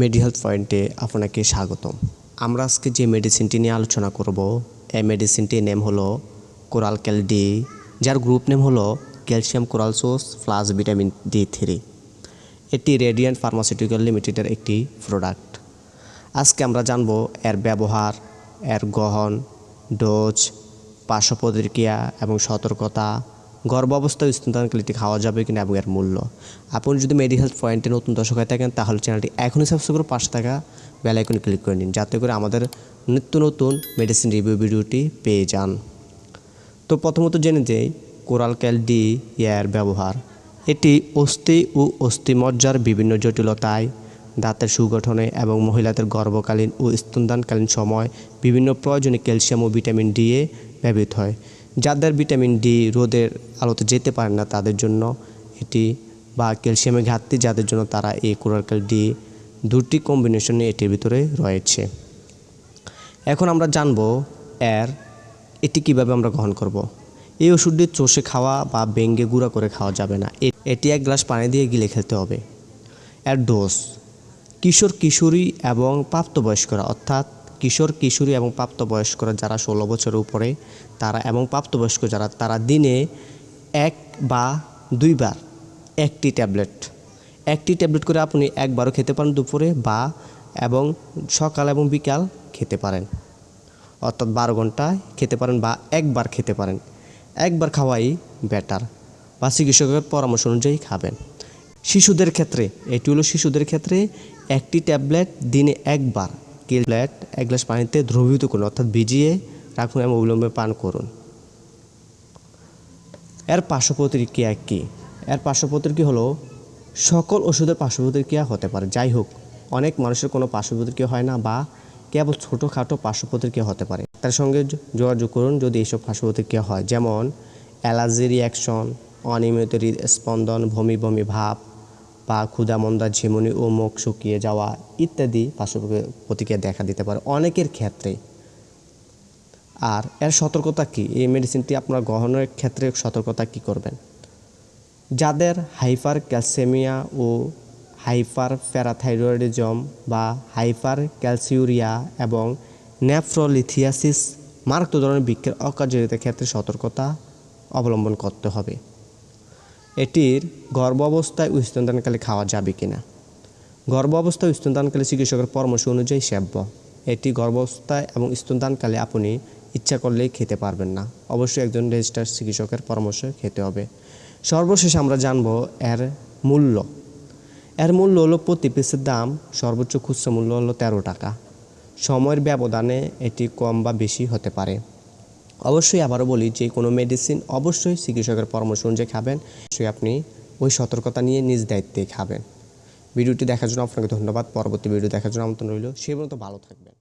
মেডি হেলথ পয়েন্টে আপনাকে স্বাগতম। আমরা আজকে যে মেডিসিনটি নিয়ে আলোচনা করব, এই মেডিসিনটির নেম হলো কোরাল ক্যাল ডি, যার গ্রুপ নেম হলো ক্যালসিয়াম কোরাল সোস প্লাস ভিটামিন ডি থ্রি। এটি রেডিয়ান্ট ফার্মাসিউটিক্যাল লিমিটেডের একটি প্রোডাক্ট আজকে আমরা জানব এর ব্যবহার, এর গ্রহণ ডোজ পার্শ্ব প্রতিক্রিয়া এবং সতর্কতা গর্ভাবস্থায় স্তনদানকালীটি খাওয়া যাবে কিনা এবং এর মূল্য। আপনি যদি মেডি হেলথ পয়েন্টে নতুন দর্শক হয়ে থাকেন, তাহলে চ্যানেলটি এখনই সাবস্ক্রাইব করে পাশে থাকা বেল ক্লিক করে নিন, যাতে করে আমাদের নিত্য নতুন মেডিসিন রিভিউ ভিডিওটি পেয়ে যান। তো প্রথমত জেনে যাই কোরাল ক্যাল ডি এর ব্যবহার। এটি অস্থি ও অস্থিমজ্জার বিভিন্ন জটিলতায়, দাঁতের সুগঠনে এবং মহিলাদের গর্ভকালীন ও স্তনদানকালীন সময় বিভিন্ন প্রয়োজনে ক্যালসিয়াম ও ভিটামিন ডি এ ব্যবহৃত হয়। যাদের ভিটামিন ডি রোদের আলোতে যেতে পারে না তাদের জন্য এটি বা ক্যালসিয়ামের ঘাটতি যাদের জন্য তারা এই কোরাল ডি দুটি কম্বিনেশনে এটির ভিতরে রয়েছে। এখন আমরা জানব এর এটি কীভাবে আমরা গ্রহণ করব। এই ওষুধটি চষে খাওয়া বা বেঙ্গে গুঁড়া করে খাওয়া যাবে না। এটি এক গ্লাস পানি দিয়ে গিলে খেতে হবে। এর ডোজ কিশোর কিশোরী এবং প্রাপ্তবয়স্করা, অর্থাৎ কিশোর, কিশোরী এবং প্রাপ্তবয়স্করা যারা ষোলো বছরের উপরে, তারা এবং প্রাপ্তবয়স্ক যারা, তারা দিনে এক বা দুইবার একটি ট্যাবলেট। একটি ট্যাবলেট করে আপনি একবারও খেতে পারেন দুপুরে বা এবং সকাল এবং বিকাল খেতে পারেন। অর্থাৎ বারো ঘন্টায় খেতে পারেন বা একবার খেতে পারেন। একবার খাওয়াই বেটার বা চিকিৎসকের পরামর্শ অনুযায়ী খাবেন। শিশুদের ক্ষেত্রে, এটি হলো শিশুদের ক্ষেত্রে একটি ট্যাবলেট দিনে একবার ট্যাবলেট এক গ্লাস পানিতে দ্রবীভূত করুন, অর্থাৎ ভিজিয়ে রাখুন এবং অবিলম্বে পান করুন। এর পার্শ্ব প্রতিক্রিয়া কী? এর পার্শ্ব প্রতিক্রিয়া হলো, সকল ওষুধের পার্শ্ব প্রতিক্রিয়া হতে পারে। যাই হোক, অনেক মানুষের কোনো পার্শ্ব প্রতিক্রিয়া হয় না বা কেবল ছোটোখাটো পার্শ্ব প্রতিক্রিয়া হতে পারে। তার সঙ্গে যোগাযোগ করুন যদি এইসব পার্শ্ব প্রতিক্রিয়া হয়। যেমন, অ্যালার্জি রিয়াকশন অনিয়মিত হৃদস্পন্দন, বমি বমি ভাব বা ক্ষুধামন্দা, ঝিমুনি ও মুখ শুকিয়ে যাওয়া ইত্যাদি পার্শ্ব প্রতিক্রিয়া দেখা দিতে পারে অনেকের ক্ষেত্রে। আর এর সতর্কতা কি? এই মেডিসিনটি আপনার গ্রহণের ক্ষেত্রে সতর্কতা কি করবেন? যাদের হাইপার ক্যালসেমিয়া ও হাইপার প্যারাথাইরয়েডিজম বা হাইপার ক্যালসিউরিয়া এবং নেফ্রোলিথিয়াসিস মারাত্মক ধরনের বৃক্ষের অকার্যকারিতার ক্ষেত্রে সতর্কতা অবলম্বন করতে হবে। এটির গর্ভ অবস্থায় স্তনদানকালে খাওয়া যাবে কিনা? গর্ভ অবস্থায় স্তনদানকালে চিকিৎসকের পরামর্শ অনুযায়ী সেব্য। এটি গর্ভাবস্থায় এবং স্তনদানকালে আপনি ইচ্ছা করলেই খেতে পারবেন না। অবশ্যই একজন রেজিস্টার চিকিৎসকের পরামর্শ খেতে হবে। সর্বশেষ আমরা জানব এর মূল্য। এর মূল্য হলো প্রতি পিসের দাম সর্বোচ্চ খুচরা মূল্য হলো তেরো টাকা। সময়ের ব্যবধানে এটি কম বা বেশি হতে পারে। অবশ্যই আবারও বলি, যে কোনো মেডিসিন অবশ্যই চিকিৎসকের পরামর্শ অনুযায়ী খাবেন। সে আপনি ওই সতর্কতা নিয়ে নিজ দায়িত্বে খাবেন। ভিডিওটি দেখার জন্য আপনাকে ধন্যবাদ। পরবর্তী ভিডিও দেখার জন্য আমন্ত্রণ রইল। সেই পর্যন্ত ভালো থাকবেন।